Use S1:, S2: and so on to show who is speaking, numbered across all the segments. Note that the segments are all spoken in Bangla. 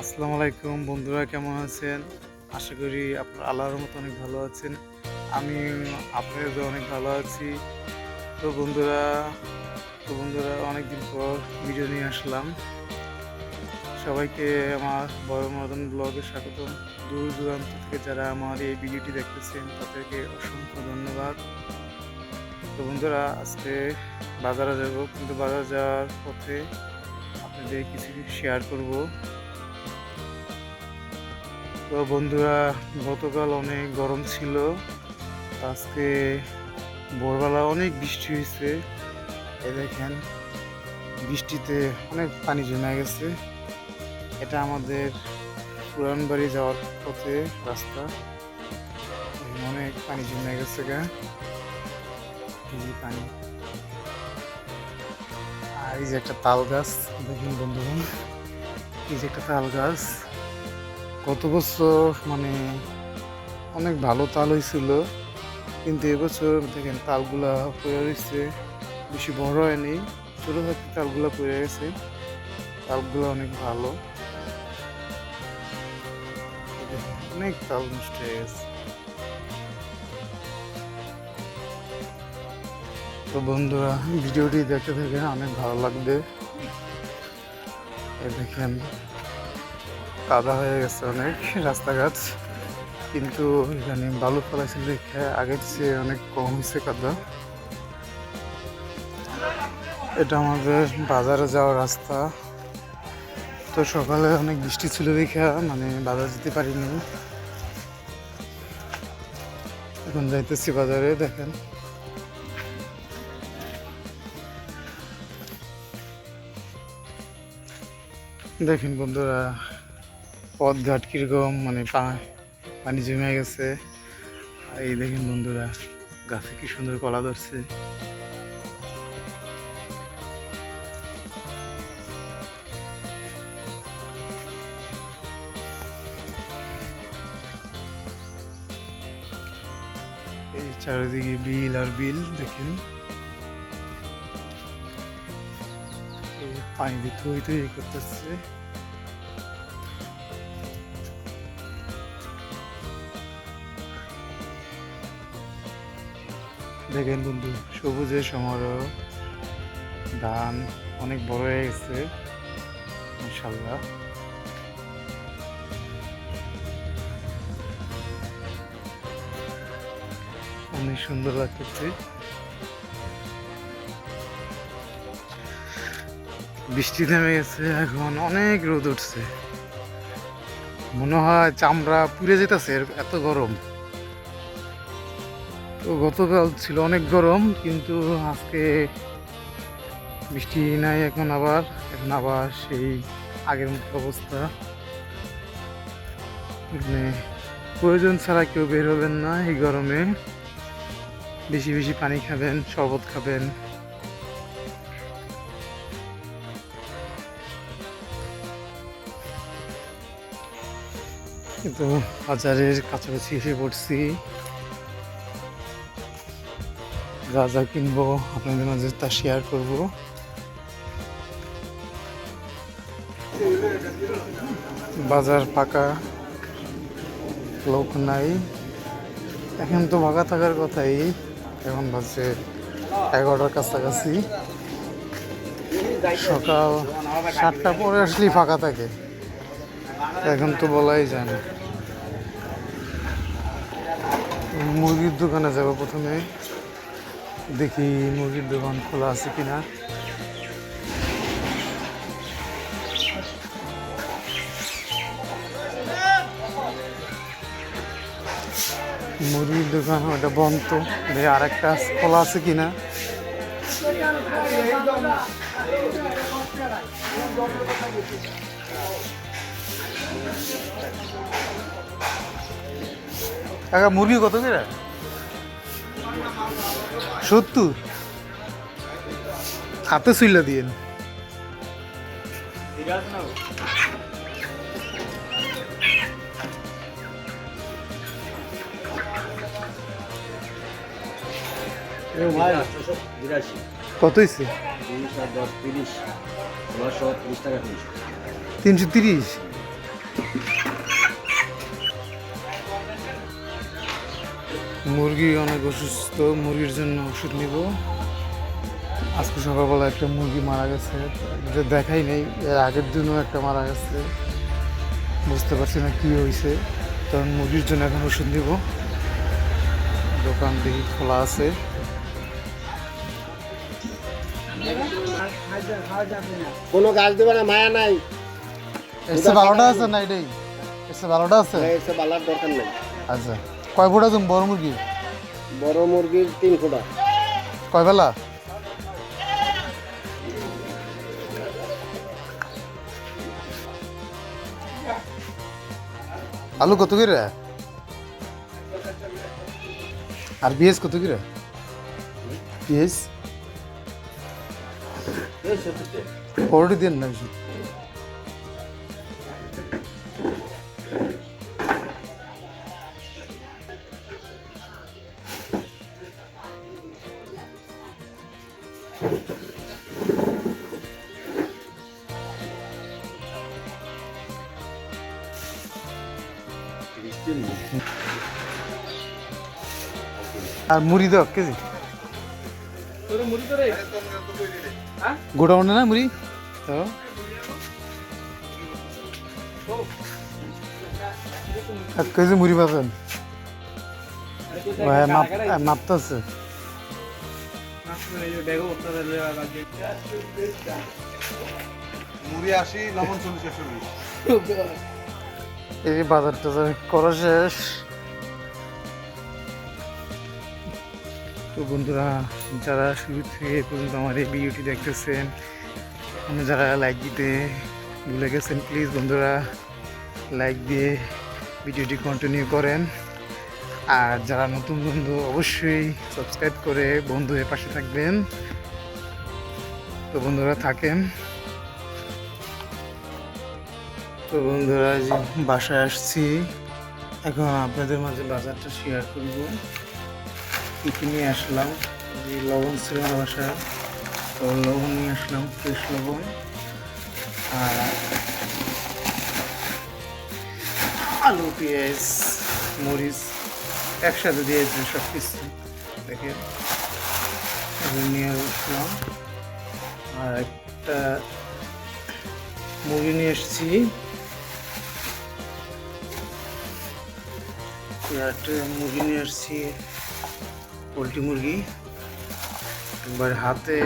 S1: আসসালামু আলাইকুম বন্ধুরা, কেমন আছেন? আশা করি আপনার আল্লাহর মতো অনেক ভালো আছেন। আমি আপনাদের অনেক ভালো আছি। তো বন্ধুরা তো বন্ধুরা, অনেকদিন পর ভিডিও নিয়ে আসলাম। সবাইকে আমার বড় মদন ব্লগে স্বাগতম। দূর দূরান্ত থেকে যারা আমার এই ভিডিওটি দেখতেছেন, তাদেরকে অসংখ্য ধন্যবাদ। তো বন্ধুরা, আজকে বাজারে যাব, কিন্তু বাজার যাওয়ার পথে আপনাদের কিছু শেয়ার করব। তো বন্ধুরা, গতকাল অনেক গরম ছিল। আজকে ভোরবেলা অনেক বৃষ্টি হয়েছে। দেখেন, বৃষ্টিতে অনেক পানি জমে গেছে। এটা আমাদের পুরান বাড়ি যাওয়ার পথে রাস্তা। অনেক পানি জমে গেছে গা। পানি। আর এই যে একটা তাল গাছ, দেখুন বন্ধুগণ, এই যে একটা তাল গাছ। গত বছর মানে অনেক ভালো তাল হয়েছিল কিন্তু এবছর দেখেন তালগুলা পড়ে রয়েছে বেশি বড় হয়নি, ছোটো থাকতে তালগুলা পড়ে গেছে, তালগুলো অনেক ভালো। অনেক তাল নষ্ট হয়ে গেছে। তো বন্ধুরা, ভিডিওটি দেখতে থেকে অনেক ভালো লাগবে। দেখেন কাদা হয়ে গেছে অনেক রাস্তাঘাট। কিন্তু এখানে বালু ফেলাইছে দেখে আগের চেয়ে অনেক কম হয়েছে কাদা। এটা আমাদের বাজারে যাওয়ার রাস্তা। তো সকালে অনেক বৃষ্টি ছিল দেখে মানে বাজার যেতে পারিনি। এখন যাইতেছি বাজারে, দেখেন। দেখেন বন্ধুরা পথ ঘাট কীরকম মানে পানি জমে গেছে। আর এই দেখেন বন্ধুরা, গাছে কি সুন্দর কলা ধরছে। এই চারিদিকে বিল আর বিল, দেখেন। পানি দিয়ে থই থই করতেছে। দেখেন বন্ধু সবুজের সমারোহ, ধান অনেক বড় হয়ে গেছে ইনশাল্লাহ অনেক সুন্দর লাগতেছে। বৃষ্টি নেমে গেছে, এখন অনেক রোদ উঠছে। মনে হয় চামড়া পুড়ে যেতেছে, এত গরম। তো গতকাল ছিল অনেক গরম, কিন্তু আজকে বৃষ্টি নাই এখন আবার এখন আবার সেই আগের মতো অবস্থা। মানে প্রয়োজন ছাড়া কেউ বের হবেন না এই গরমে। বেশি বেশি পানি খাবেন, শরবত খাবেন। কিন্তু বাজারের কাছাকাছি এসে পড়ছি। যা কিনবো, আপনাদের মাঝে তা শেয়ার করব। বাজার ফাঁকা, লোক নাই। এখন তো ফাঁকা থাকার কথাই, এখন বাজে এগারোটার কাছাকাছি। সকাল সাতটা পরে আসলেই ফাঁকা থাকে, এখন তো বলাই যায় না। মুরগির দোকানে যাব প্রথমে। দেখি মুরগির দোকান খোলা আছে কিনা। মুরগির দোকান ওটা বন্ধ, দেখি আর একটা খোলা আছে কিনা। মুরগি কত করে? সত্তর। হাতে শুইলা দিয়েন। কত হয়েছে তিনশো তিরিশ। মুরগি অনেক অসুস্থ মুরগির জন্য ওষুধ নিব। আজকে সকালবেলা একটা মুরগি মারা গেছে যে দেখাই নেই এর আগের দিনও একটা মারা গেছে। বুঝতে পারছি না কী হয়েছে কারণ মুরগির জন্য এখন ওষুধ নিব। দোকান দেখি খোলা আছে।
S2: কোনো গাছ দেবে না মায়া নাই।
S1: এসে ভালোটা আছে না এটাই? এসে ভালোটা আছে?
S2: এসে বালার দরকার নেই।
S1: আচ্ছা। কয় ফুটা তুমি বড় মুরগি
S2: বড় মুরগির তিন ফোটা।
S1: কয় বেলা? আলু কত করে? আর পিঁয়াজ কত করে? পিঁয়াজ? পরোটি দিন না আর মুড়ি দাও কেজি। গোটা মনে না মুড়ি? তো এক কেজি মুড়ি পাবেন। ভাই মাপ মাপতে আছে।
S3: মুড়ি আশি লবণ চল্লিশ একশো বিশ
S1: এই বাজার টাজার করা শেষ। তো বন্ধুরা, যারা শুরু থেকে পর্যন্ত আমার এই ভিডিওটি দেখতেছেন মানে যারা লাইক দিতে ভুলে গেছেন প্লিজ বন্ধুরা লাইক দিয়ে ভিডিওটি কন্টিনিউ করেন। আর যারা নতুন বন্ধু, অবশ্যই সাবস্ক্রাইব করে বন্ধু এর পাশে থাকবেন। তো বন্ধুরা, থাকেন। তো বন্ধুরা বাসায় আসছি। এখন আপনাদের মাঝে বাজারটা শেয়ার করব। কী নিয়ে আসলাম। যে লবণ ছিল আমার বাসায়। তো লবণ নিয়ে আসলাম, ফ্রেশ লবণ। আর আলু, পেঁয়াজ, মরিচ একসাথে দিয়েছে সব কিছু দেখেন নিয়ে আসলাম। আর একটা মুরগি নিয়ে এসেছি। একটা মুরগি নিয়ে এসেছি। পোলট্রি মুরগি। একবার হাতে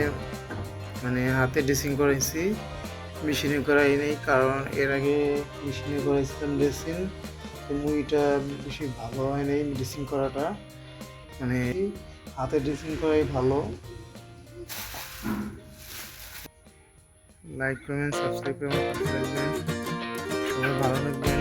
S1: মানে হাতে ড্রেসিং করাইছি, মেশিনে করাই নেই, কারণ এর আগে মেশিনে করাইছিলাম ড্রেসিং, তো মুরগিটা বেশি ভালো হয় নাই ড্রেসিং করাটা। মানে হাতে ড্রেসিং করাই ভালো। লাইক করবেন সাবস্ক্রাইব করবেন সবাই ভালো থাকবেন